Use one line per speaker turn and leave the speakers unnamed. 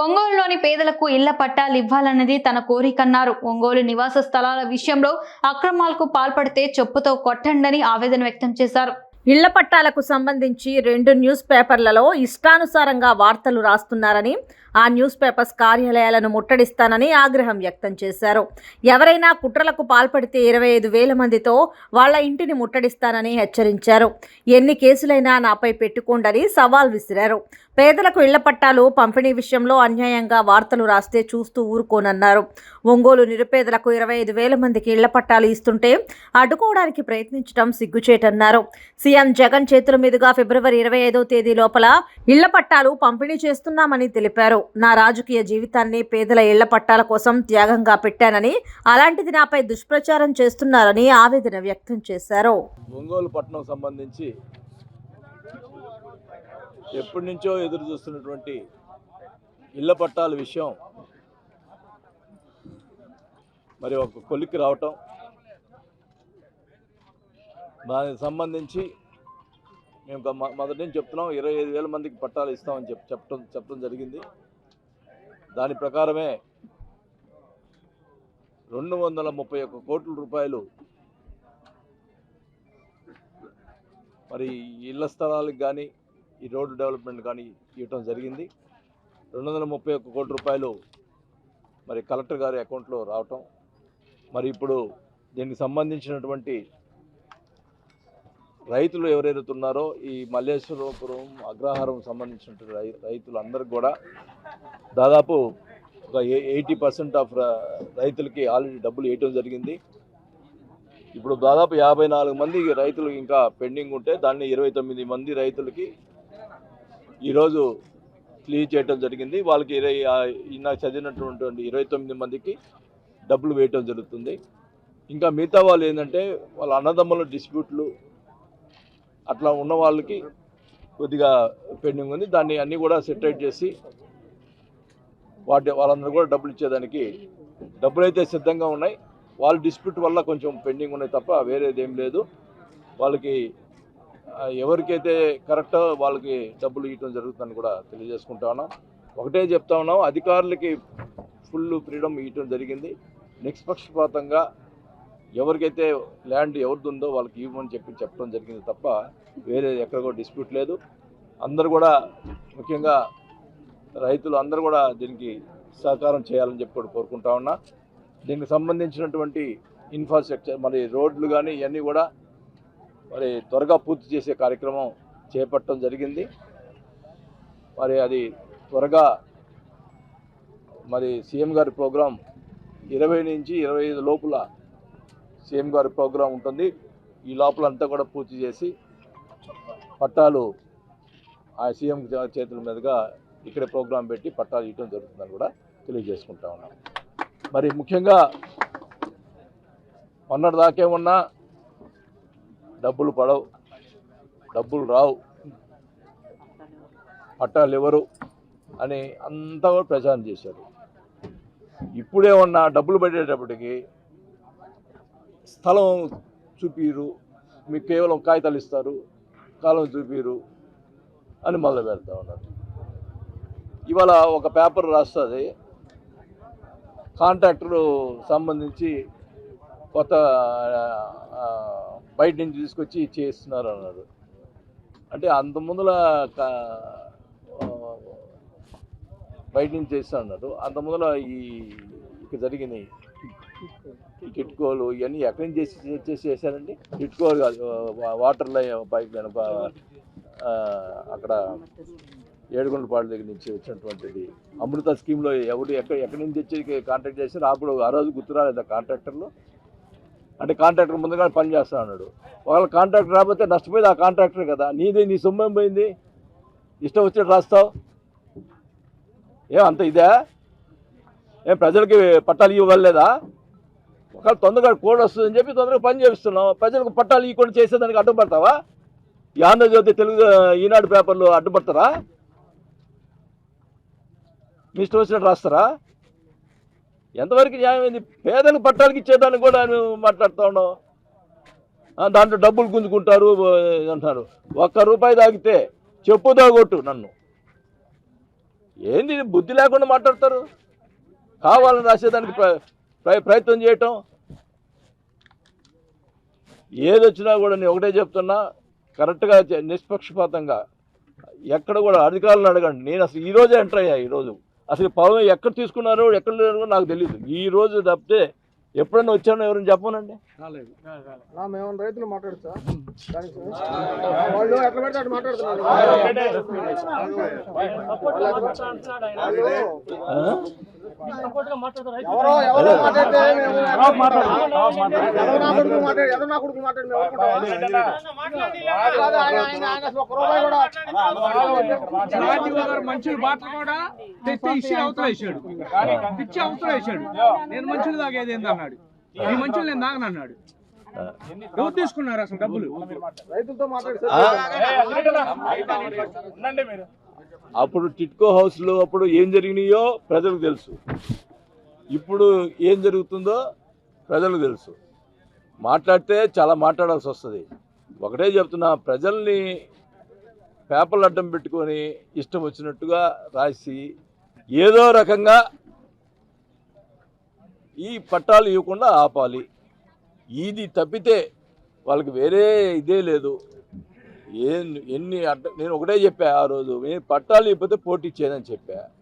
ఒంగోలులోని పేదలకు ఇళ్ళ పట్టాలు ఇవ్వాలన్నది తన కోరికన్నారు. ఒంగోలు నివాస స్థలాల విషయంలో అక్రమాలకు పాల్పడితే చెప్పుతో కొట్టండని ఆవేదన వ్యక్తం చేశారు.
ఇళ్ళ పట్టాలకు సంబంధించి రెండు న్యూస్ పేపర్లలో ఇష్టానుసారంగా వార్తలు రాస్తున్నారని ఆ న్యూస్ పేపర్స్ కార్యాలయాలను ముట్టడిస్తానని ఆగ్రహం వ్యక్తం చేశారు. ఎవరైనా కుట్రలకు పాల్పడితే ఇరవై ఐదు వేల మందితో వాళ్ళ ఇంటిని ముట్టడిస్తానని హెచ్చరించారు. ఎన్ని కేసులైనా నాపై పెట్టుకోండని సవాల్ విసిరారు. పేదలకు ఇళ్ళ పట్టాలు పంపిణీ విషయంలో అన్యాయంగా వార్తలు రాస్తే చూస్తూ ఊరుకోనన్నారు. ఒంగోలు నిరుపేదలకు ఇరవై ఐదు వేల మందికి ఇళ్ళ పట్టాలు ఇస్తుంటే అడ్డుకోవడానికి ప్రయత్నించడం సిగ్గుచేటన్నారు. సీఎం జగన్ చేతుల మీదుగా ఫిబ్రవరి ఇరవై ఐదో తేదీ లోపల ఇళ్ళ పట్టాలు పంపిణీ చేస్తున్నామని తెలిపారు. నా రాజకీయ జీవితాన్ని పేదల ఇళ్ళ పట్టాల కోసం త్యాగంగా పెట్టానని అలాంటిది నాపై దుష్ప్రచారం చేస్తున్నారని ఆవేదన వ్యక్తం చేశారు.
ఒంగోలు పట్టణం సంబంధించి ఎప్పటి నుంచో ఎదురు చూస్తున్నటువంటి ఇళ్ళ పట్టాల విషయం మరి ఒక కొలిక్కి రావటం దానికి సంబంధించి మేము మొదటి నుంచి చెప్తున్నాం ఇరవై ఐదు వేల మందికి పట్టాలు ఇస్తామని చెప్ చెప్పడం చెప్పడం జరిగింది. దాని ప్రకారమే రెండు వందల ముప్పై ఒక్క కోట్ల రూపాయలు. మరి ఇళ్ళ స్థలాలకు కానీ ఈ రోడ్డు డెవలప్మెంట్ కానీ ఇవ్వటం జరిగింది. రెండు వందల ముప్పై ఒక్క కోట్ల రూపాయలు మరి కలెక్టర్ గారి అకౌంట్లో రావటం. మరి ఇప్పుడు దీనికి సంబంధించినటువంటి రైతులు ఎవరైతే ఉన్నారో ఈ మల్లేశ్వరపురం అగ్రహారం సంబంధించిన రై రైతులందరికీ కూడా దాదాపు ఒక ఎయిటీ పర్సెంట్ ఆఫ్ రైతులకి ఆల్రెడీ డబ్బులు వేయటం జరిగింది. ఇప్పుడు దాదాపు యాభై నాలుగు మంది రైతులు ఇంకా పెండింగ్ ఉంటే దాన్ని ఇరవై తొమ్మిది మంది రైతులకి ఈరోజు క్లియర్ చేయటం జరిగింది. వాళ్ళకి ఇరవై నాకు చదివినటువంటి ఇరవై తొమ్మిది మందికి డబ్బులు వేయటం జరుగుతుంది. ఇంకా మిగతా వాళ్ళు ఏంటంటే వాళ్ళ అన్నదమ్ముల డిస్ప్యూట్లు అట్లా ఉన్న వాళ్ళకి కొద్దిగా పెండింగ్ ఉంది. దాన్ని అన్నీ కూడా సెటరేట్ చేసి వాటి వాళ్ళందరూ కూడా డబ్బులు ఇచ్చేదానికి డబ్బులు అయితే సిద్ధంగా ఉన్నాయి. వాళ్ళ డిస్ప్యూట్ వల్ల కొంచెం పెండింగ్ ఉన్నాయి తప్ప వేరేది ఏం లేదు. వాళ్ళకి ఎవరికైతే కరెక్టో వాళ్ళకి డబ్బులు ఇవ్వడం జరుగుతుందని కూడా తెలియజేసుకుంటా ఉన్నాం. ఒకటే చెప్తా ఉన్నాం అధికారులకి ఫుల్ ఫ్రీడమ్ ఇవ్వటం జరిగింది. నిష్పక్షపాతంగా ఎవరికైతే ల్యాండ్ ఎవరిది ఉందో వాళ్ళకి ఇవ్వమని చెప్పి చెప్పడం జరిగింది తప్ప వేరే ఎక్కడ కూడా డిస్ప్యూట్ లేదు. అందరూ కూడా ముఖ్యంగా రైతులు అందరూ కూడా దీనికి సహకారం చేయాలని చెప్పి కూడా కోరుకుంటా ఉన్నా. దీనికి సంబంధించినటువంటి ఇన్ఫ్రాస్ట్రక్చర్ మరి రోడ్లు కానీ ఇవన్నీ కూడా మరి త్వరగా పూర్తి చేసే కార్యక్రమం చేపట్టడం జరిగింది. మరి అది త్వరగా మరి సీఎం గారి ప్రోగ్రాం ఇరవై నుంచి ఇరవై ఐదు లోపల సీఎం గారి ప్రోగ్రాం ఉంటుంది. ఈ లోపల అంతా కూడా పూర్తి చేసి పట్టాలు ఆ సీఎం చేతుల మీదుగా ఇక్కడ ప్రోగ్రాం పెట్టి పట్టాలు ఇవ్వడం జరుగుతుందని కూడా తెలియజేసుకుంటా ఉన్నాం. మరి ముఖ్యంగా మొన్నటి దాకేమన్నా డబ్బులు పడవు డబ్బులు రావు. పట్టాలు ఎవరు అని అంతా కూడా ప్రచారం చేశారు. ఇప్పుడేమన్నా డబ్బులు పడేటప్పటికి స్థలం చూపిరు మీకు కేవలం కాగితాలు ఇస్తారు కాలం చూపిరు అని మొదలు పెడతా ఉన్నారు. ఇవాళ ఒక పేపర్ రాస్తుంది కాంట్రాక్టర్ సంబంధించి కొత్త బయట నుంచి తీసుకొచ్చి చేస్తున్నారు అన్నారు. అంటే అంత ముందుల బయట నుంచి చేస్తా అన్నారు. అంత ముందుల ఈ ఇక జరిగినాయి ఈ ఇవన్నీ ఎక్కడి నుంచి చేసి చేసి చేశారండి? కిట్కోలు కాదు వా- వాటర్ లైన్ పైప్ లైన్ అక్కడ ఏడుగుండపాడు దగ్గర నుంచి వచ్చినటువంటిది అమృత స్కీమ్లో ఎవరు ఎక్కడ ఎక్కడి నుంచి తెచ్చి కాంట్రాక్ట్ చేశారు అప్పుడు ఆ రోజు గుర్తు రాలేదు కాంట్రాక్టర్లు. అంటే కాంట్రాక్టర్ ముందుగా పని చేస్తా అన్నాడు ఒకవేళ కాంట్రాక్టర్ రాకపోతే నష్టపోయేది ఆ కాంట్రాక్టర్ కదా. నీది నీ సొమ్మేం పోయింది? ఇష్టం వచ్చినట్టు రాస్తావు. ఏం అంత ఇదే? ఏం ప్రజలకి పట్టాలు ఇవ్వలేదా ఒకవేళ తొందరగా కోడ్ వస్తుందని చెప్పి తొందరగా పని చేపిస్తున్నాం. ప్రజలకు పట్టాలు ఇవ్వకుండా చేసేదానికి అడ్డుపడతావా? ఈ ఆంధ్రజ్యోతి తెలుగు ఈనాడు పేపర్లు అడ్డుపడతారా? మీ ఇష్టం వచ్చినట్టు రాస్తారా? ఎంతవరకు న్యాయమైంది పేదలకు పట్టాలకి ఇచ్చేదానికి కూడా మాట్లాడుతూ ఉన్నాం దాంట్లో డబ్బులు గుంజుకుంటారు అంటారు ఒక్క రూపాయి తాగితే చెప్పు తాగొట్టు నన్ను. ఏంది బుద్ధి లేకుండా మాట్లాడతారు? కావాలని రాసేదానికి ప్రయత్నం చేయటం. ఏదొచ్చినా కూడా నేను ఒకటే చెప్తున్నా కరెక్ట్గా చే- నిష్పక్షపాతంగా ఎక్కడ కూడా అధికారులను అడగండి. నేను అసలు ఈరోజే ఎంటర్ అయ్యా ఈరోజు. అసలు పవన్ ఎక్కడ తీసుకున్నారో ఎక్కడ లేరో నాకు తెలియదు ఈ రోజు తప్పితే ఎప్పుడైనా వచ్చానో ఎవరైనా చెప్పనండి
ఆ, మేము రైతులు మాట్లాడచ్చా? వాళ్ళు ఎట్లా పెడితే అట్లా మాట్లాడుతున్నారు? ఎవరో మాట్లాడితే నా కొడుకు మాట్లాడి నా కొడుకు మాట్లాడి
మనుషులు బాటలు కూడా తెచ్చి ఇచ్చి అవతల వేసాడు. ఇచ్చి అవతల వేసాడు. నేను మనుషులు తాగేది ఏంది అన్నాడు ఈ మనుషులు నేను తాగను అన్నాడు. ఎవరు తీసుకున్నారు అసలు డబ్బులు?
రైతులతో మాట్లాడి
ఆ? అప్పుడు టిట్కో హౌస్లో అప్పుడు ఏం జరిగినాయో ప్రజలకు తెలుసు. ఇప్పుడు ఏం జరుగుతుందో ప్రజలకు తెలుసు. మాట్లాడితే చాలా మాట్లాడాల్సి వస్తుంది. ఒకటే చెప్తున్నా ప్రజల్ని పేపర్లు అడ్డం పెట్టుకొని ఇష్టం వచ్చినట్టుగా రాసి ఏదో రకంగా ఈ పట్టాలు ఇవ్వకుండా ఆపాలి. ఇది తప్పితే వాళ్ళకి వేరే ఇదే లేదు. ఏ ఎన్ని అడ్డ నేను ఒకటే చెప్పా ఆ రోజు నేను పట్టాలు ఇవ్వకపోతే పోటీ చేయదని చెప్పా.